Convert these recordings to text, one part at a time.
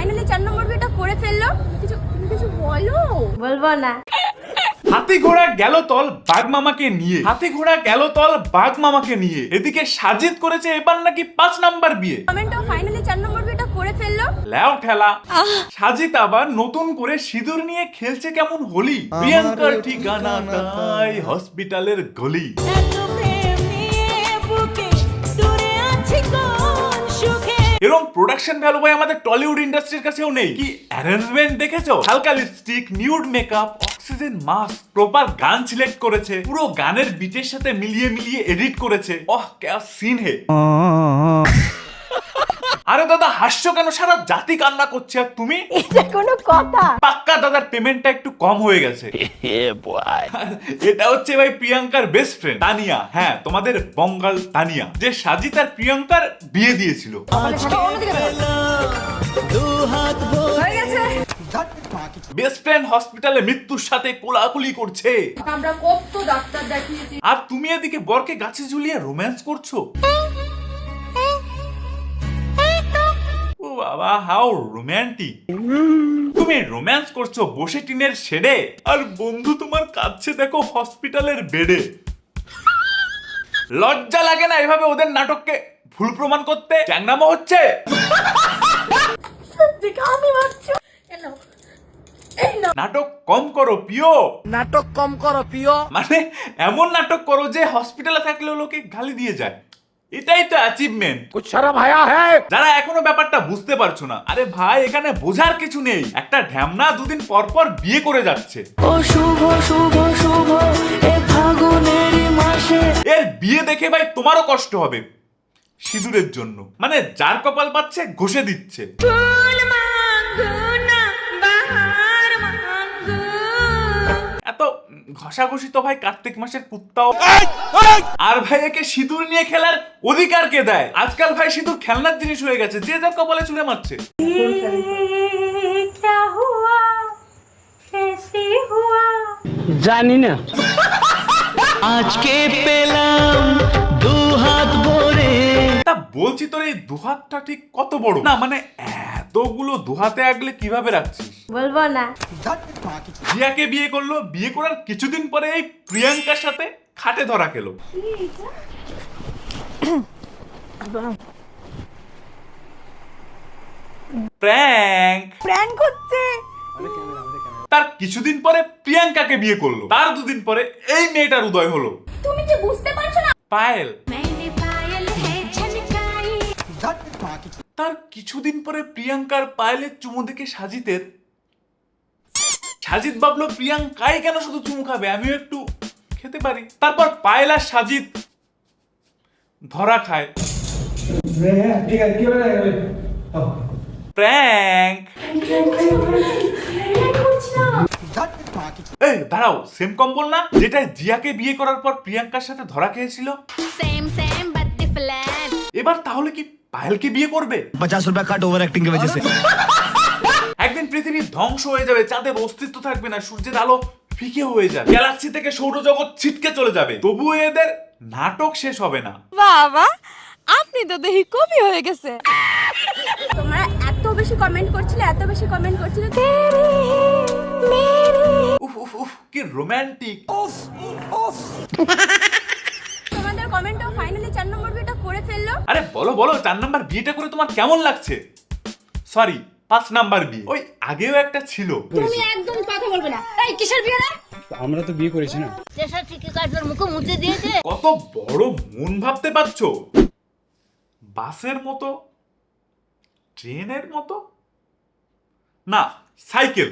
Finally চার নম্বর বিয়েটা করে ফেলল। কিছু তুমি কিছু বলো? বলব না। হাতি ঘোড়া গেল তল বাঘ মামাকে নিয়ে। হাতি ঘোড়া গেল তল বাঘ মামাকে নিয়ে। এদিকে সাজিদ করেছে এবার নাকি পাঁচ নাম্বার বিয়ে। কমেন্টও ফাইনালি চার নম্বর বিয়েটা করে ফেলল। ল্যাও ঠেলা। সাজিদ আবার নতুন করে সিঁদুর নিয়ে খেলছে কেমন হোলি। প্রিয়াঙ্কার ঠিকানা তাই হসপিটালের গলি। এরকম প্রোডাকশন ভ্যালু ভাই আমাদের টলিউড ইন্ডাস্ট্রির কাছেও নেই। কি অ্যারেঞ্জমেন্ট দেখেছ? হালকা lipstick nude makeup oxygen mask proper গান সিলেক্ট করেছে, পুরো গানের বিটের সাথে মিলিয়ে মিলিয়ে এডিট করেছে। ওহ ক্যা সিন হে। আরে দাদা হাসছো কেন? সারা জাতি কান্না করছে আর তুমি? এটা কোনো কথা। পাক্কা দাদার পেমেন্টটা একটু কম হয়ে গেছে। এটা হচ্ছে ভাই প্রিয়াঙ্কার বেস্ট ফ্রেন্ড তানিয়া। হ্যাঁ তোমাদের বঙ্গাল তানিয়া যে সাজিত আর প্রিয়াঙ্কার বিয়ে দিয়েছিল। বেস্ট ফ্রেন্ড হসপিটালে মৃত্যুর সাথে কোলাকুলি করছে। আমরা কত ডাক্তার দেখিয়েছি। আর তুমি এদিকে বরকে গাছে ঝুলিয়ে রোম্যান্স করছ? বাবা হাউ রোম্যান্টিক তুমি রোম্যান্স করছ বসে টিনের শেডে আর বন্ধু তোমার কাছে দেখো হসপিটালের বেডে। লজ্জা লাগে না এভাবে ওদের নাটককে ভুল প্রমাণ করতে? চ্যাংনামো হচ্ছে? নাটক কম করো পিও নাটক কম করো প্রিয়। মানে এমন নাটক করো যে হসপিটালে থাকলেও লোকে গালি দিয়ে যায়। এটাই তো অ্যাচিভমেন্ট কুছ শরম আয়া হ্যাঁ যারা এখনও ব্যাপারটা বুঝতে পারছ না আরে ভাই এখানে বোঝার কিছু নেই। একটা ঢ্যামনা দুদিন পর পর বিয়ে করে যাচ্ছে। ও শুভ শুভ শুভ এ ফাগুনের মাসে। এর বিয়ে দেখে ভাই তোমারও কষ্ট হবে সিঁদুরের জন্য। মানে যার কপাল পাচ্ছে ঘষে দিচ্ছে। এত ঘষাঘষি তো ভাই কার্তিক মাসের কুত্তাও। আর ভাই একে সিঁদুর নিয়ে খেলার অধিকার কে দেয়? আজকাল ভাই সিঁদুর খেলনার জিনিস হয়ে গেছে যে যার কপালে চুলে মারছে। জানি না। আজকে পেলাম দু হাত ভরে। তা বলছি তোর এই দুহাতটা ঠিক কত বড়? না মানে এতগুলো দুহাতে আগলে কীভাবে রাখছিস? বলব না। জিয়াকে বিয়ে করল বিয়ে করার কিছুদিন পরে এই প্রিয়াঙ্কার সাথে খাটে ধরা খেলো প্র্যাঙ্ক। প্র্যাঙ্ক হচ্ছে। তার কিছুদিন পরে প্রিয়াঙ্কাকে বিয়ে করল। তার দুদিন পরে এই মেয়েটার উদয় হলো। তুমি যে বুঝতে পারছ না? পায়েল। তার কিছুদিন পরে প্রিয়াঙ্কার পায়েলের চুমু দেখে সাজিতের সাজিদ ভাবলো প্রিয়াঙ্কাই কেন শুধু চুমু খাবে আমিও একটু খেতে পারি তারপর পায়েল আর সাজিদ ধরা খায় প্র্যাঙ্ক এই দাঁড়াও সেম কম্বল না যেটা জিয়াকে বিয়ে করার পর প্রিয়াঙ্কার সাথে ধরা খেয়েছিল Same, same, but different. এবার তাহলে কি পায়েলকে বিয়ে করবে पचास रुपया कट ओवर एक्टिंग की वजह से একদিন পৃথিবী ধ্বংস হয়ে যাবে চাঁদের অস্তিত্ব থাকবে না সূর্যের আলো ফিকে হয়ে যাবে। গ্যালাক্সি থেকে সৌরজগৎ ছিটকে চলে যাবে তবুও এদের নাটক শেষ হবে না। বাবা আপনি তো দেখি কবি হয়ে গেছে। তোমরা এত বেশি কমেন্ট করছিলে এত বেশি কমেন্ট করছিলে উফ উফ উফ কি রোমান্টিক তোমাদের কমেন্টও ফাইনালি চার নম্বর বিয়েটা করে ফেলল। আরে বলো বলো চার নাম্বার বিয়েটা করে তোমার কেমন লাগছে? সরি পাঁচ নাম্বার বিয়ে। ওই আগেও একটা ছিল। তুমি একদম কথা বলবে না। এই কিসের বিয়ে রে? আমরা তো বিয়ে করেছি না। ঠিকই কাজের মুখে মুছে দিয়েছে। কত বড় মন ভাবতে পারছ? বাসের মতো? ট্রেনের মতো? না সাইকেল।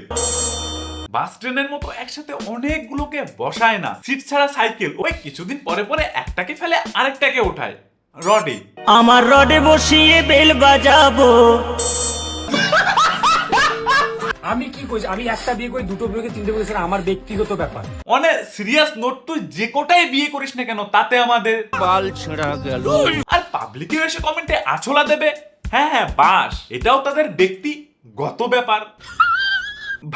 বাস ট্রেনের মতো একসাথে অনেকগুলোকে বসায় না। সিট ছাড়া সাইকেল। ওই কিছুদিন পরে পরে একটাকে ফেলে আরেকটাকে ওঠায়। রডে। আমার রডে বসিয়ে বেল বাজাবো। আমি কি কইছি আমি একটা বিয়ে করি দুটো বিয়ে করি তিনটে বিয়ে করি আমার ব্যক্তিগত ব্যাপার। মানে সিরিয়াস নোট তুই যে কোটাই বিয়ে করিস না কেন তাতে আমাদের বাল ছেঁড়া গেল। আর পাবলিকে এসে কমেন্টে আছলা দেবে। হ্যাঁ হ্যাঁ বাস এটাও তাদের ব্যক্তিগত ব্যাপার।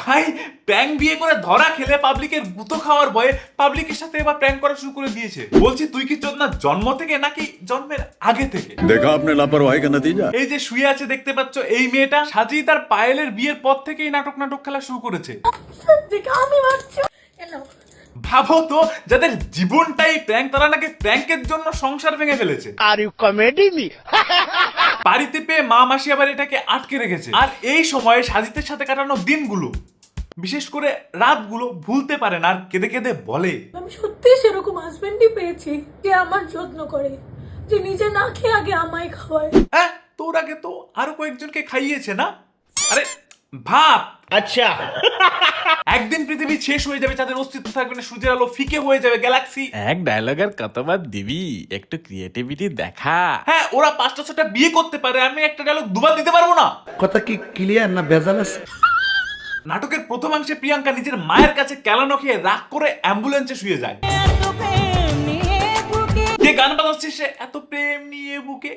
ভাই প্র্যাঙ্ক বিয়ে করে ধরা খেলে পাবলিকের গুতো খাওয়ার ভয়ে পাবলিকের সাথে এবার প্র্যাঙ্ক করা শুরু করে দিয়েছে। বলছি তুই কি চোদ না জন্ম থেকে নাকি জন্মের আগে থেকে? দেখো আপনার লাপারওয়াহি কেন দিজা এই যে শুয়ে আছে দেখতে পাচ্ছ এই মেয়েটা সাজি তার পায়েলের বিয়ের পর থেকেই নাটক নাটক খেলা শুরু করেছে। আমি ভাবছি ভাবো তো যাদের জীবনটাই প্র্যাঙ্ক তারা নাকি প্র্যাঙ্কের জন্য সংসার ভেঙে ফেলেছে। আর ইউ কমেডি মি বাড়িতে পেয়ে মা মাসি আবার এটাকে আটকে রেখেছে। আর এই সময়ে সাজিতের সাথে কাটানো দিনগুলো বিশেষ করে রাতগুলো ভুলতে পারে না আর কেঁদে কেঁদে বলে। আমি সত্যি সেরকম হাজবেন্ডই পেয়েছি যে আমার যত্ন করে যে নিজে না খেয়ে আগে আমায় খাওয়ায়। হ্যাঁ তোর আগে তো আরও কয়েকজনকে খাইয়েছে না? আরে ভাব! আচ্ছা। একদিন পৃথিবী শেষ হয়ে যাবে তাদের অস্তিত্ব থাকবে না সূর্যের আলো ফিকে হয়ে যাবে গ্যালাক্সি। এক ডায়লগের কতবার দিবি একটু ক্রিয়েটিভিটি দেখা। হ্যাঁ ওরা পাঁচটা ছটা বিয়ে করতে পারে আমি একটা ডায়লগ দুবার দিতে পারব না। কথা কি ক্লিয়ার না ভেজাল আছে? নাটকের প্রথমাংশে প্রিয়াঙ্কা নিজের মায়ের কাছে ক্যালানো খেয়ে রাগ করে অ্যাম্বুলেন্সে শুয়ে যায়। যে গান বাজাচ্ছে সে এত প্রেম নিয়ে বুকে।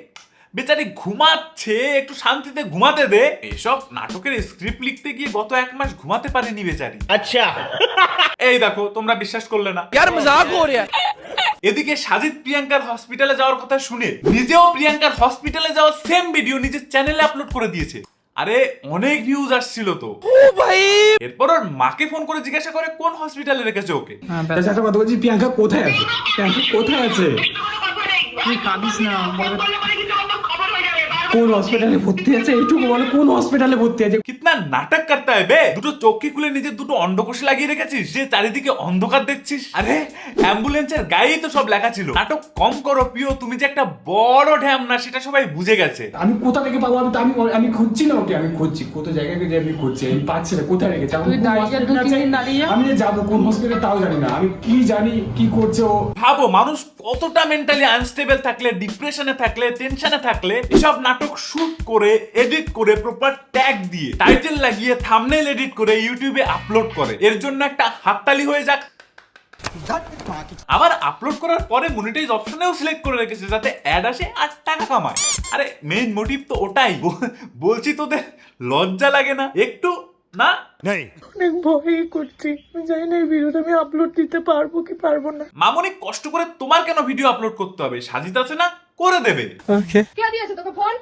বেচারি ঘুমাচ্ছে একটু শান্তিতে ঘুমাতে দে এসব নাটকের স্ক্রিপ্ট লিখতে গিয়ে গত এক মাস ঘুমাতে পারেনি বেচারি আচ্ছা এই দেখো তোমরা বিশ্বাস করলে না यार मजाक हो रहा है এদিকে সাজিদ প্রিয়াঙ্কার হসপিটালে যাওয়ার কথা শুনে নিজেও প্রিয়াঙ্কার হসপিটালে যাওয়ার সেম ভিডিও নিজের চ্যানেলে আপলোড করে দিয়েছে আরে অনেক ভিউজ আসছিল তো এরপর ওর মাকে ফোন করে জিজ্ঞাসা করে কোন হসপিটালে রেখেছে ওকে আচ্ছা, একটা কথা বলছি প্রিয়াঙ্কা কোথায় আছে প্রিয়াঙ্কা কোথায় আছে কোন হসপিটালে ভর্তি আছে? এইটুকু বলো কোন হসপিটালে ভর্তি আছে? কিতনা নাটক করতে হয় বে। দুটো চোখে খুলে নিজের দুটো অন্ডকোষ লাগিয়ে রেখেছিস যে চারিদিকে অন্ধকার দেখছিস। আরে অ্যাম্বুলেন্সের গায়েই তো সব লেখা ছিল। নাটক কম করো প্রিয় তুমি যে একটা বড় ঢ্যাম না সেটা সবাই বুঝে গেছে। আমি কোথা থেকে পাবো? আমি তো আমি আমি খুঁজছি না ওকে আমি খুঁজছি। কোথাও জায়গায় গিয়ে আমি খুঁজছি আমি পাচ্ছি না কোথায় রেখেছি? আমি আমি যে যাব কোন হসপিটালে তাও জানি না। আমি কি জানি কি করছে ও? ভাবো মানুষ কতটা মেন্টালি আনস্টেবল থাকলে ডিপ্রেশনে থাকলে টেনশনে থাকলে এসব নাটক শুট করে এডিট করে প্রপার ট্যাগ দিয়ে টাইটেল লাগিয়ে থামনেল এডিট করে ইউটিউবে আপলোড করে। এর জন্য একটা হাততালি হয়ে যাক। আবার আপলোড করার পরে মনিটাইজ অপশনেও সিলেক্ট করে রেখেছে যাতে অ্যাড আসে আর টাকা কামায়। আরে মেইন মোটিভ তো ওটাই। বলছি তোদের লজ্জা লাগে না? একটু না অনেক ভয়ই করছি। আমি জানি না এই ভিডিওটা আমি আপলোড দিতে পারব কি পারব না। মামনি কষ্ট করে তোমার কেন ভিডিও আপলোড করতে হবে? সাজিত আছে না? করে দেবে। কে দিয়েছে তোকে ফোন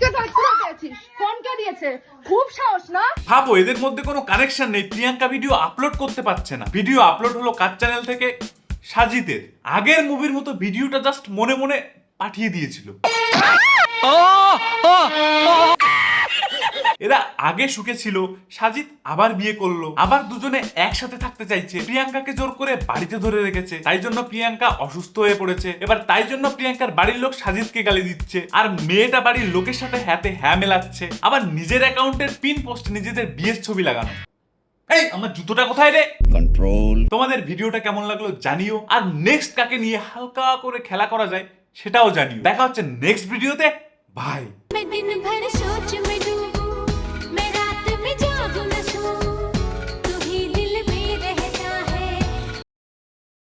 কে দিয়েছিস ফোন কে দিয়েছে? খুব সাহস না? ভাবো এদের মধ্যে কোনো কানেকশন নেই। প্রিয়াঙ্কা ভিডিও আপলোড করতে পারছে না। ভিডিও আপলোড হলো কার চ্যানেল থেকে? সাজিতের। আগের মুভির মতো ভিডিওটা জাস্ট মনে মনে পাঠিয়ে দিয়েছিল। এরা আগে সুখে ছিল সাজিদ আবার বিয়ে করল। আবার দুজনে একসাথে থাকতে চাইছে। প্রিয়াঙ্কাকে জোর করে বাড়িতে ধরে রেখেছে। তাই জন্য প্রিয়াঙ্কা অসুস্থ হয়ে পড়েছে। এবার তাই জন্য প্রিয়াঙ্কার বাড়ির লোক সাজিদকে গালি দিচ্ছে। আর মেয়েটা বাড়ির লোকের সাথে হ্যাতে হ্যাঁ মেলাচ্ছে। আবার নিজের অ্যাকাউন্টের পিন পোস্ট নিজেদের বিয়ের ছবি লাগানো। এই আমার জুতোটা কোথায় রে? কন্ট্রোল তোমাদের ভিডিওটা কেমন লাগল জানিও। আর নেক্সট কাকে নিয়ে হালকা করে খেলা করা যায় সেটাও জানিও। দেখা হচ্ছে নেক্সট ভিডিওতে। ভাই fabulous.